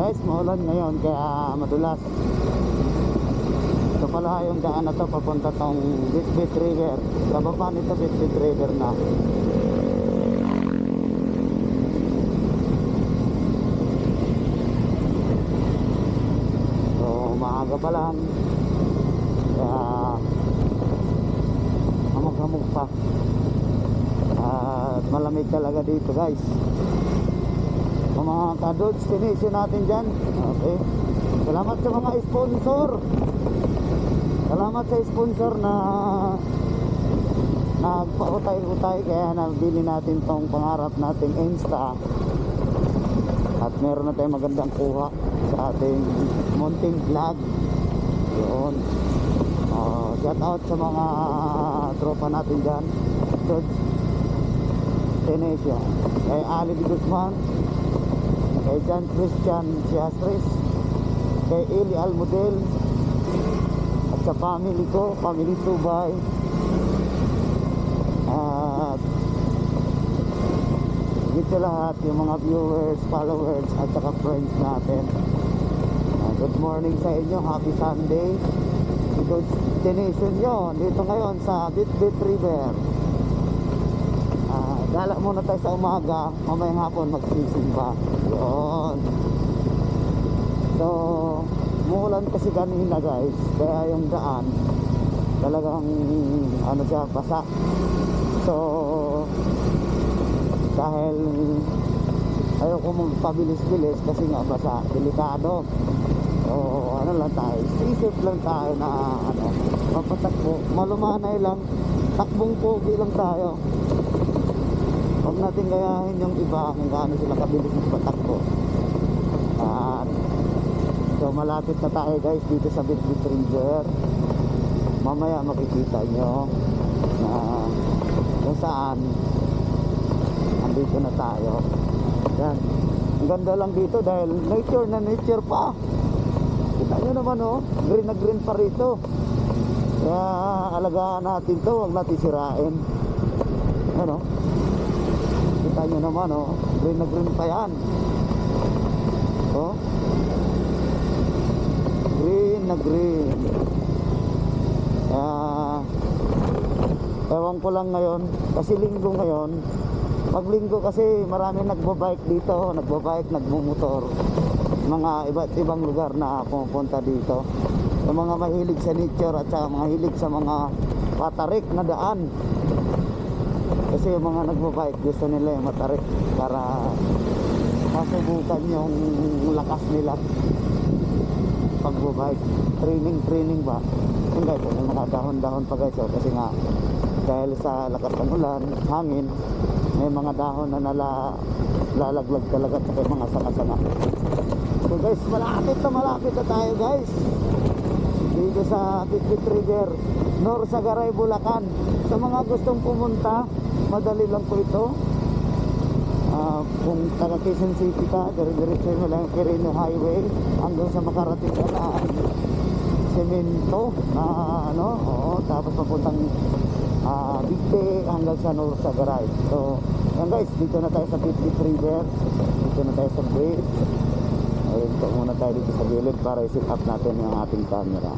Guys, maulan ngayon kaya madulas. Ito pala yung daan na to papunta tong Bitbit River. Kababa nito Bitbit River na. So, maaga pa lang. Kaya hamog-hamog pa. At malamig talaga dito guys. Ang mga ka-dogs, tinisyo natin dyan. Okay. Salamat sa mga sponsor. Salamat sa sponsor na nagpautay-utay kaya nabili natin tong pangarap nating Insta. At meron na tayong magandang kuha sa ating mounting vlog. Yun. Uh, shout out sa mga tropa natin dyan. Dogs. Tenesio. Kay Ali Guzman. Kay John Christian Siastris. Kay Eli Almudel. At sa family ko, family Tubay. At dito lahat yung mga viewers, followers at saka friends natin. Ah, good morning sa inyo. Happy Sunday. Ito destination nyo dito ngayon sa Bitbit River. Gala muna tayo sa umaga, mamayang hapon magsisimba. Yun. So, muulan kasi kanina guys, kaya yung daan talagang ano siya, basa. So, dahil ayoko magpabilis-bilis kasi nga basa, delikado. So, ano lang tayo, isip lang tayo na ano, mapatakbo, malumanay lang, takbong pogi lang tayo. Huwag natin gayahin yung iba kung gaano sila kabilis magpatakbo. At so malapit na tayo guys dito sa Bitbit River. Mamaya makikita nyo na kung saan andito na tayo. Yan. Ang ganda lang dito dahil nature na nature pa. Kita nyo naman oh, green na green pa rito. Kaya alagaan natin to, huwag natin sirain. Ano? Kita nyo naman oh, green na green pa yan. Oh. Green na green. Kaya ewan ko lang ngayon, kasi linggo ngayon, pag linggo kasi marami nagbabike dito, nagbabike, nagmumotor. Mga iba't ibang lugar na pumupunta dito. Yung mga mahilig sa nature at saka mga hilig sa mga patarik na daan. Kasi yung mga nagbabike gusto nila yung matarik para masubukan yung lakas nila pagbabike. Training, training ba? Yung guys, may mga dahon-dahon pa guys. Oh, kasi nga, dahil sa lakas ng ulan, hangin, may mga dahon na nala, lalaglag talaga sa mga sanga-sanga. So guys, malapit na malapit na tayo guys. Dito sa Bitbit River, Nor Sagaray, Bulacan. Sa mga gustong pumunta, madali lang po ito. Ah, kung taga Quezon City ka, dire-diretso mo lang Quirino Highway hanggang sa makarating ka na semento na ano, oo, tapos papuntang ah, Bigte hanggang sa North Sagaray. So, yan guys, dito na tayo sa Bitbit River. Dito na tayo sa bridge. Ayun, muna tayo dito sa gilid para i-set up natin yung ating camera.